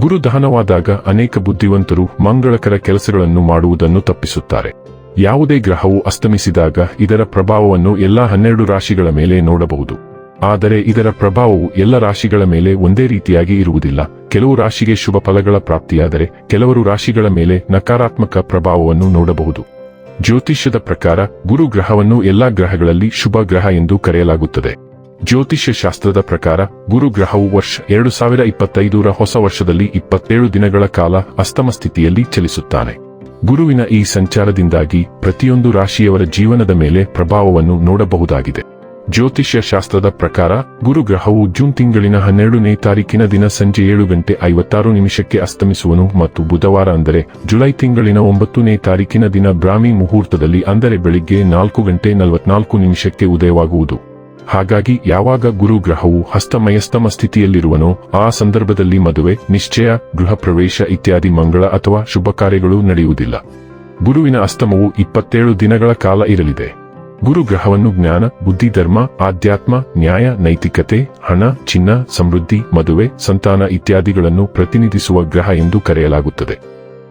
ಗುರು ದಹನವಾದಾಗ ಅನೇಕ ಬುದ್ಧಿವಂತರು ಮಂಗಳಕರ ಕೆಲಸಗಳನ್ನು ಮಾಡುವುದನ್ನು ತಪ್ಪಿಸುತ್ತಾರೆ. ಯಾವುದೇ ಗ್ರಹವು ಅಸ್ತಮಿಸಿದಾಗ ಇದರ ಪ್ರಭಾವವನ್ನು ಎಲ್ಲಾ ಹನ್ನೆರಡು ರಾಶಿಗಳ ಮೇಲೆ ನೋಡಬಹುದು. ಆದರೆ ಇದರ ಪ್ರಭಾವವು ಎಲ್ಲ ರಾಶಿಗಳ ಮೇಲೆ ಒಂದೇ ರೀತಿಯಾಗಿ ಇರುವುದಿಲ್ಲ. ಕೆಲವು ರಾಶಿಗೆ ಶುಭ ಫಲಗಳ ಪ್ರಾಪ್ತಿಯಾದರೆ ಕೆಲವರು ರಾಶಿಗಳ ಮೇಲೆ ನಕಾರಾತ್ಮಕ ಪ್ರಭಾವವನ್ನು ನೋಡಬಹುದು. ಜ್ಯೋತಿಷ್ಯದ ಪ್ರಕಾರ ಗುರು ಗ್ರಹವನ್ನು ಎಲ್ಲಾ ಗ್ರಹಗಳಲ್ಲಿ ಶುಭ ಗ್ರಹ ಎಂದು ಕರೆಯಲಾಗುತ್ತದೆ. ಜ್ಯೋತಿಷ್ಯ ಶಾಸ್ತ್ರದ ಪ್ರಕಾರ, ಗುರು ಗ್ರಹವು ವರ್ಷ ಎರಡು ಸಾವಿರ ಇಪ್ಪತ್ತೈದರ ಹೊಸ ವರ್ಷದಲ್ಲಿ ಇಪ್ಪತ್ತೇಳು ದಿನಗಳ ಕಾಲ ಅಸ್ತಮ ಸ್ಥಿತಿಯಲ್ಲಿ ಚಲಿಸುತ್ತಾನೆ. ಗುರುವಿನ ಈ ಸಂಚಾರದಿಂದಾಗಿ ಪ್ರತಿಯೊಂದು ರಾಶಿಯವರ ಜೀವನದ ಮೇಲೆ ಪ್ರಭಾವವನ್ನು ನೋಡಬಹುದಾಗಿದೆ. ಜ್ಯೋತಿಷ್ಯ ಶಾಸ್ತ್ರದ ಪ್ರಕಾರ, ಗುರು ಗ್ರಹವು ಜೂನ್ ತಿಂಗಳಿನ ಹನ್ನೆರಡನೇ ತಾರೀಕಿನ ದಿನ ಸಂಜೆ ಏಳು ಗಂಟೆ ಐವತ್ತಾರು ನಿಮಿಷಕ್ಕೆ ಅಸ್ತಮಿಸುವನು ಮತ್ತು ಬುಧವಾರ ಅಂದರೆ ಜುಲೈ ತಿಂಗಳಿನ ಒಂಬತ್ತನೇ ತಾರೀಕಿನ ದಿನ ಬ್ರಾಹ್ಮಿ ಮುಹೂರ್ತದಲ್ಲಿ ಅಂದರೆ ಬೆಳಿಗ್ಗೆ ನಾಲ್ಕು ಗಂಟೆ ನಲವತ್ನಾಲ್ಕು ನಿಮಿಷಕ್ಕೆ ಉದಯವಾಗುವುದು. ಹಾಗಾಗಿ ಯಾವಾಗ ಗುರು ಗ್ರಹವು ಹಸ್ತಮಯಸ್ತಮ ಸ್ಥಿತಿಯಲ್ಲಿರುವನೋ ಆ ಸಂದರ್ಭದಲ್ಲಿ ಮದುವೆ, ನಿಶ್ಚಯ, ಗೃಹ ಪ್ರವೇಶ ಇತ್ಯಾದಿ ಮಂಗಳ ಅಥವಾ ಶುಭ ಕಾರ್ಯಗಳು ನಡೆಯುವುದಿಲ್ಲ. ಗುರುವಿನ ಅಸ್ತಮವು ಇಪ್ಪತ್ತೇಳು ದಿನಗಳ ಕಾಲ ಇರಲಿದೆ. ಗುರು ಗ್ರಹವನ್ನು ಜ್ಞಾನ, ಬುದ್ಧಿ, ಧರ್ಮ, ಆಧ್ಯಾತ್ಮ, ನ್ಯಾಯ, ನೈತಿಕತೆ, ಹಣ, ಚಿನ್ನ, ಸಮೃದ್ಧಿ, ಮದುವೆ, ಸಂತಾನ ಇತ್ಯಾದಿಗಳನ್ನು ಪ್ರತಿನಿಧಿಸುವ ಗ್ರಹ ಎಂದು ಕರೆಯಲಾಗುತ್ತದೆ.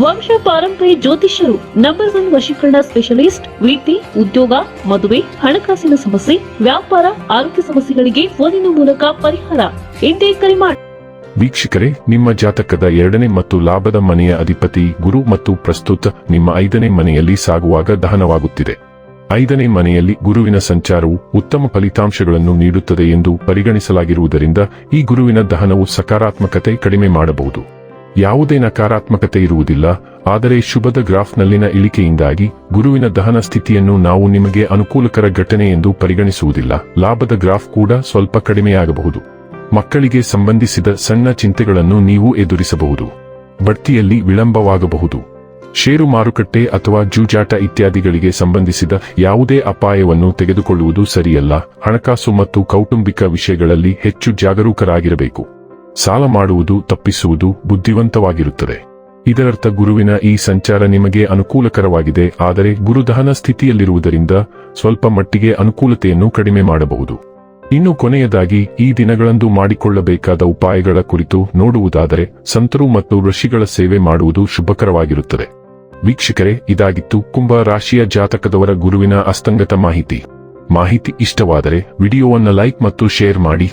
ವಂಶ ಪಾರಂಪರ್ಯ ಜ್ಯೋತಿಷ್ಯರು ನಂಬರ್ ಒನ್ ವಶೀಕರಣ ಸ್ಪೆಷಲಿಸ್ಟ್ ವೃತ್ತಿ ಉದ್ಯೋಗ, ಮದುವೆ, ಹಣಕಾಸಿನ ಸಮಸ್ಯೆ, ವ್ಯಾಪಾರ, ಆರೋಗ್ಯ ಸಮಸ್ಯೆಗಳಿಗೆ ಫೋನಿನ ಮೂಲಕ ಪರಿಹಾರ. ಇಂದೇ ಕರೆ ಮಾಡಿ ವೀಕ್ಷಕರೇ, ನಿಮ್ಮ ಜಾತಕದ ಎರಡನೇ ಮತ್ತು ಲಾಭದ ಮನೆಯ ಅಧಿಪತಿ, ಗುರು ಮತ್ತು ಪ್ರಸ್ತುತ ನಿಮ್ಮ ಐದನೇ ಮನೆಯಲ್ಲಿ ಸಾಗುವಾಗ ದಹನವಾಗುತ್ತಿದೆ. ಐದನೇ ಮನೆಯಲ್ಲಿ ಗುರುವಿನ ಸಂಚಾರವು ಉತ್ತಮ ಫಲಿತಾಂಶಗಳನ್ನು ನೀಡುತ್ತದೆ ಎಂದು ಪರಿಗಣಿಸಲಾಗಿರುವುದರಿಂದ ಈ ಗುರುವಿನ ದಹನವು ಸಕಾರಾತ್ಮಕತೆ ಕಡಿಮೆ ಮಾಡಬಹುದು. ಯಾವುದೇ ನಕಾರಾತ್ಮಕತೆ ಇರುವುದಿಲ್ಲ, ಆದರೆ ಶುಭದ ಗ್ರಾಫ್ನಲ್ಲಿನ ಇಳಿಕೆಯಿಂದಾಗಿ ಗುರುವಿನ ದಹನ ಸ್ಥಿತಿಯನ್ನು ನಾವು ನಿಮಗೆ ಅನುಕೂಲಕರ ಘಟನೆ ಎಂದು ಪರಿಗಣಿಸುವುದಿಲ್ಲ. ಲಾಭದ ಗ್ರಾಫ್ ಕೂಡ ಸ್ವಲ್ಪ ಕಡಿಮೆಯಾಗಬಹುದು. ಮಕ್ಕಳಿಗೆ ಸಂಬಂಧಿಸಿದ ಸಣ್ಣ ಚಿಂತೆಗಳನ್ನು ನೀವು ಎದುರಿಸಬಹುದು. ಬಡ್ತಿಯಲ್ಲಿ ವಿಳಂಬವಾಗಬಹುದು. ಷೇರು ಮಾರುಕಟ್ಟೆ ಅಥವಾ ಜೂಜಾಟ ಇತ್ಯಾದಿಗಳಿಗೆ ಸಂಬಂಧಿಸಿದ ಯಾವುದೇ ಅಪಾಯವನ್ನು ತೆಗೆದುಕೊಳ್ಳುವುದು ಸರಿಯಲ್ಲ. ಹಣಕಾಸು ಮತ್ತು ಕೌಟುಂಬಿಕ ವಿಷಯಗಳಲ್ಲಿ ಹೆಚ್ಚು ಜಾಗರೂಕರಾಗಿರಬೇಕು. ಸಾಲ ಮಾಡುವುದು ತಪ್ಪಿಸುವುದು ಬುದ್ಧಿವಂತವಾಗಿರುತ್ತದೆ. ಇದರರ್ಥ ಗುರುವಿನ ಈ ಸಂಚಾರ ನಿಮಗೆ ಅನುಕೂಲಕರವಾಗಿದೆ, ಆದರೆ ಗುರುದಹನ ಸ್ಥಿತಿಯಲ್ಲಿರುವುದರಿಂದ ಸ್ವಲ್ಪ ಮಟ್ಟಿಗೆ ಅನುಕೂಲತೆಯನ್ನು ಕಡಿಮೆ ಮಾಡಬಹುದು. ಇನ್ನು ಕೊನೆಯದಾಗಿ, ಈ ದಿನಗಳಂದು ಮಾಡಿಕೊಳ್ಳಬೇಕಾದ ಉಪಾಯಗಳ ಕುರಿತು ನೋಡುವುದಾದರೆ, ಸಂತರು ಮತ್ತು ಋಷಿಗಳ ಸೇವೆ ಮಾಡುವುದು ಶುಭಕರವಾಗಿರುತ್ತದೆ. ವೀಕ್ಷಕರೇ, ಇದಾಗಿತ್ತು ಕುಂಭ ರಾಶಿಯ ಜಾತಕದವರ ಗುರುವಿನ ಅಸ್ತಂಗತ ಮಾಹಿತಿ. ಮಾಹಿತಿ ಇಷ್ಟವಾದರೆ, ವಿಡಿಯೋವನ್ನು ಲೈಕ್ ಮತ್ತು ಶೇರ್ ಮಾಡಿ.